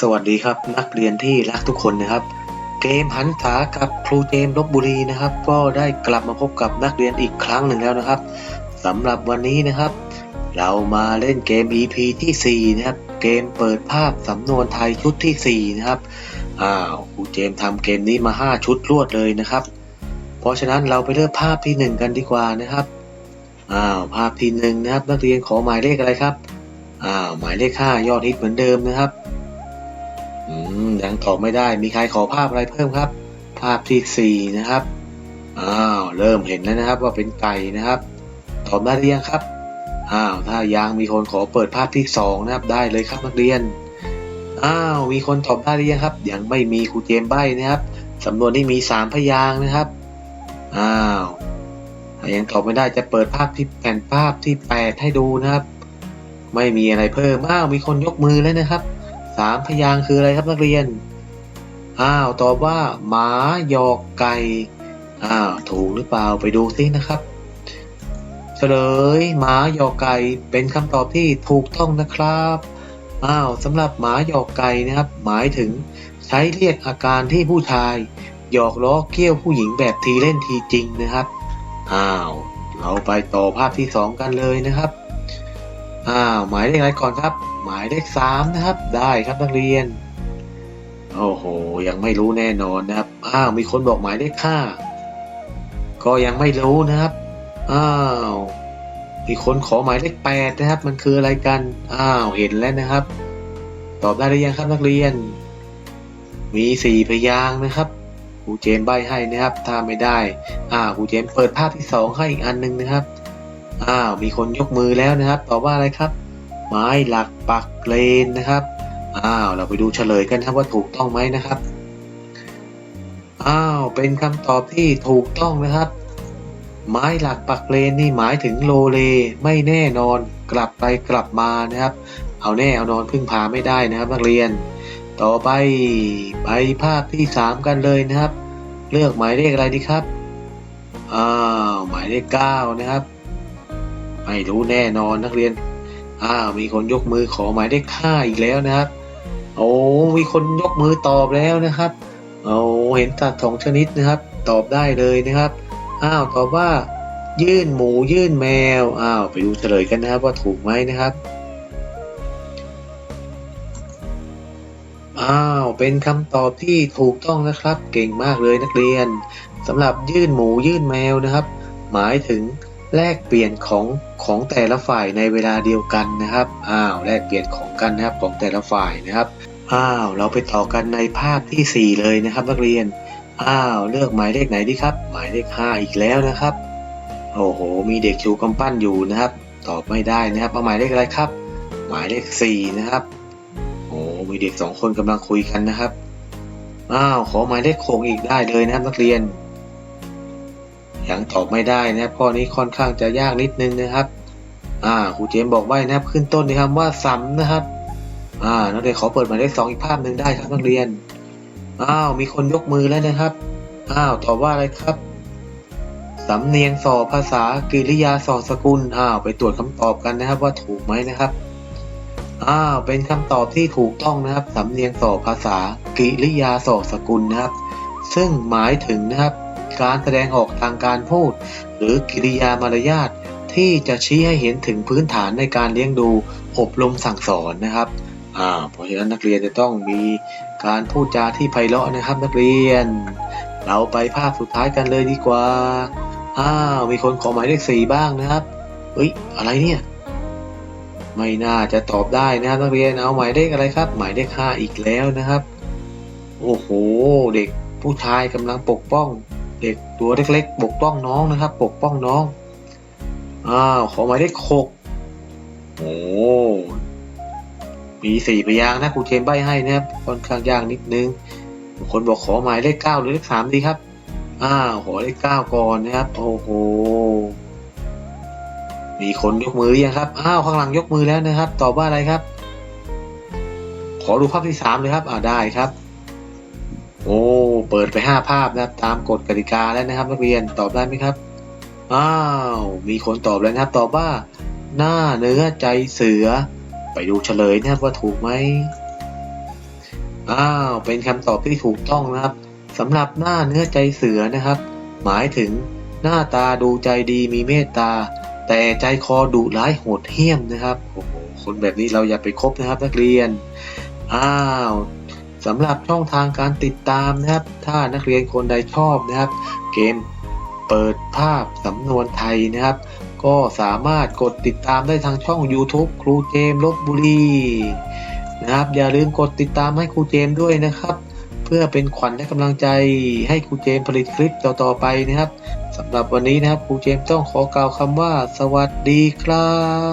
สวัสดีครับนักเรียนที่รักทุกคนนะครับ เกมหันษากับครูเจมลบบุรีนะครับ ก็ได้กลับมาพบกับนักเรียนอีกครั้งหนึ่งแล้วนะครับสำหรับวันนี้นะครับ เรามาเล่นเกม EP ที่4นะครับเกมเปิดภาพสำนวนไทยชุดทีสี่4นะครับอ้าวครูเจมทำเกมนี้มา 5 ชุดรวดเลยนะครับ เพราะฉะนั้นเราไปเลือกภาพทีหนึ่1 กันดีกว่านะครับอ้าวภาพที่หนึ่งนะครับนักเรียนขอหมายเลขอะไรครับอ้าวหมายเลข5ยอดฮิตเหมือนเดิมนะครับ ยังตอบไม่ได้ มีใครขอภาพอะไรเพิ่มครับ ภาพที่สี่นะครับ อ้าว เริ่มเห็นแล้วนะครับว่าเป็นไก่นะครับ ตอบได้หรือยังครับ อ้าว ถ้ายังมีคนขอเปิดภาพที่สองนะครับ ได้เลยครับนักเรียน อ้าว มีคนตอบได้หรือยังครับ ยังไม่มีครูเจมใบ้นะครับ สำนวนนี้มีสามพยางค์นะครับ อ้าวยังตอบไม่ได้จะเปิดภาพที่แผ่นภาพที่แปดให้ดูนะครับ ไม่มีอะไรเพิ่ม อ้าว มีคนยกมือแล้วนะครับ สามพยางค์คืออะไรครับนักเรียน อ้าว ตอบว่า หมาหยอกไก่ อ้าว ถูกหรือเปล่าไปดูซินะครับ เฉลย หมาหยอกไก่เป็นคำตอบที่ถูกต้องนะครับ อ้าวสำหรับหมาหยอกไก่นะครับ หมายถึงใช้เรียกอาการที่ผู้ชายหยอกล้อเกี้ยวผู้หญิงแบบทีเล่นทีจริงนะครับ อ้าว เราไปต่อภาพที่สองกันเลยนะครับ อ้าวหมายเลขอะไรก่อนครับ หมายเลขสามนะครับ ได้ครับนักเรียน โอ้โห ยังไม่รู้แน่นอนนะครับ อ้าวมีคนบอกหมายเลขห้าก็ยังไม่รู้นะครับ อ้าวมีคนขอหมายเลขแปดนะครับ มันคืออะไรกัน อ้าวเห็นแล้วนะครับ ตอบได้หรือยังครับนักเรียน มีสี่พยางค์นะครับครูเจมส์ใบให้นะครับ ถ้าไม่ได้อ้าครูเจมส์เปิดภาพที่สองให้อีกอันหนึ่งนะครับ อ้าวมีคนยกมือแล้วนะครับตอบว่าอะไรครับ ไม้หลักปักเลนนะครับอ้าวเราไปดูเฉลยกันนะครับว่าถูกต้องไหมนะครับอ้าวเป็นคำตอบที่ถูกต้องนะครับ ไม้หลักปักเลนนี่หมายถึงโลเลไม่แน่นอนกลับไปกลับมานะครับ เอาแน่เอานอนพึ่งพาไม่ได้นะครับ นักเรียน ต่อไปไปภาพที่สามกันเลยนะครับ เลือกหมายเลขอะไรดีครับอ้าวหมายเลขเก้านะครับ ไม่รู้แน่นอนนักเรียน อ้าวมีคนยกมือขอหมายเลขห้าอีกแล้วนะครับ โอ้มีคนยกมือตอบแล้วนะครับ โอ้เห็นสัตว์สองชนิดนะครับ ตอบได้เลยนะครับ อ้าวตอบว่า ยื่นหมูยื่นแมว อ้าวไปดูเฉลยกันนะครับว่าถูกไหมนะครับ อ้าวเป็นคำตอบที่ถูกต้องนะครับ เก่งมากเลยนักเรียนสำหรับยื่นหมูยื่นแมวนะครับ หมายถึง แลกเปลี่ยนของของแต่ละฝ่ายในเวลาเดียวกันนะครับอ้าวแลกเปลี่ยนของกันนะครับของแต่ละฝ่ายนะครับอ้าวเราไปต่อกันในภาพที่ 4 เลยนะครับ นักเรียนอ้าวเลือกหมายเลขไหนดีครับ หมายเลข5อีกแล้วนะครับโอ้โห มีเด็กชูกำปั้นอยู่นะครับ ตอบไม่ได้นะครับเอาหมายเลขอะไรครับ หมายเลข 4 นะครับโอ้มีเด็กสองคนกำลังคุยกันนะครับอ้าวขอหมายเลขโคงอีกได้เลยนะครับนักเรียน ยังตอบไม่ได้นะครับข้อนี้ค่อนข้างจะยากนิดนึงนะครับ อ่าครูเจมส์บอกไว้นะครับขึ้นต้นด้วยคำว่าซ้ำนะครับ อ่านักเรียนขอเปิดหมายเลขสองอีกภาพหนึ่งได้ครับนักเรียน อ้าวมีคนยกมือแล้วนะครับ อ้าวตอบว่าอะไรครับสำเนียงสอภาษากริยาสอสกุลอ้าวไปตรวจคำตอบกันนะครับ ว่าถูกไหมนะครับอ้าวเป็นคำตอบที่ถูกต้องนะครับสำเนียงสอภาษากริยาสอสกุลนะครับ ซึ่งหมายถึงนะครับ การแสดงออกทางการพูด หรือกิริยามารยาทที่จะชี้ให้เห็นถึงพื้นฐานในการเลี้ยงดูอบรมสั่งสอนนะครับอ่าเพราะฉะนั้นนักเรียนจะต้องมีการพูดจาที่ไพเราะนะครับ นักเรียน เราไปภาพสุดท้ายกันเลยดีกว่าอ้าวมีคนขอหมายเลขสี่บ้างนะครับเฮ้ยอะไรเนี่ยไม่น่าจะตอบได้นะครับนักเรียนเอาหมายเลขอะไรครับ หมายเลขห้าอีกแล้วนะครับ โอ้โห เด็กผู้ชายกำลังปกป้อง เด็กตัวเล็กๆปกป้องน้องนะครับ ปกป้องน้องอ้าวขอหมายเลขหกโอ้มีสี่พยางนะครูเชมใบให้นะครับค่อนข้างยากนิดนึงบางคนบอกขอหมายเลขเก้าหรือเลขสามดีครับอ้าวขอเลขเก้าก่อนนะครับ โอ้โหมีคนยกมืออยังครับอ้าวข้างหลังยกมือแล้วนะครับ ตอบว่าอะไรครับ ขอดูภาพที่สามเลยครับ อ่าได้ครับ โอ้ เปิดไปห้าภาพนะครับ ตามกฎกติกาแล้วนะครับ นักเรียนตอบได้ไหมครับอ้าวมีคนตอบแล้วนะครับ ตอบว่า หน้าเนื้อใจเสือ ไปดูเฉลยนะครับว่าถูกไหมอ้าวเป็นคำตอบที่ถูกต้องนะครับสำหรับหน้าเนื้อใจเสือนะครับ หมายถึงหน้าตาดูใจดีมีเมตตา แต่ใจคอดุร้ายโหดเหี้ยมนะครับโอ้โหคนแบบนี้เราอย่าไปคบนะครับนักเรียนอ้าว สำหรับช่องทางการติดตามนะครับ ถ้านักเรียนคนใดชอบนะครับ เกมเปิดภาพสำนวนไทยนะครับ ก็สามารถกดติดตามได้ทางช่อง YouTube ครูเจมลบบุรีนะครับ อย่าลืมกดติดตามให้ครูเจมด้วยนะครับ เพื่อเป็นขวัญและกำลังใจให้ครูเจมผลิตคลิปต่อๆไปนะครับสำหรับวันนี้นะครับครูเจมต้องขอกล่าวคำว่า สวัสดีครับ